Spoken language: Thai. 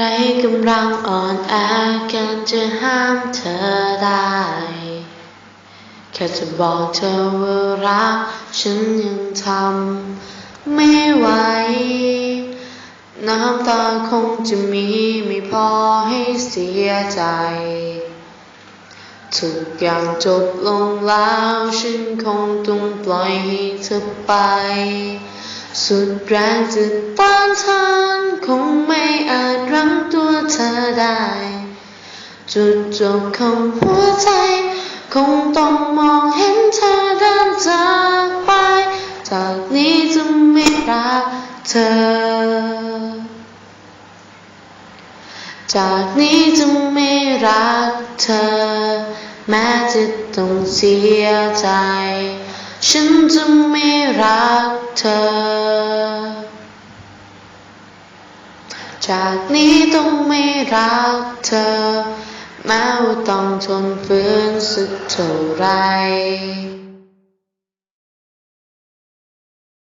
ไรกำลังอ่อนแอกันจะห้ามเธอได้ แค่จะบอกเธอว่ารัก ฉันยังทำไม่ไหว น้ำตาคงจะมีไม่พอให้เสียใจ ทุกอย่างจบลงแล้ว ฉันคงต้องปล่อยให้เธอไป สุดแรงจะต้านทานคงไม่ ได้ จุดจบของหัวใจ คงต้องมองเห็นเธอเดินจากไป จากนี้จะไม่รักเธอ จากนี้จะไม่รักเธอ แม้จะต้องเสียใจ ฉันจะไม่รักเธอ จากนี้ต้องไม่รักเธอ แม้ว่าต้องทนฝืนสักเท่าไร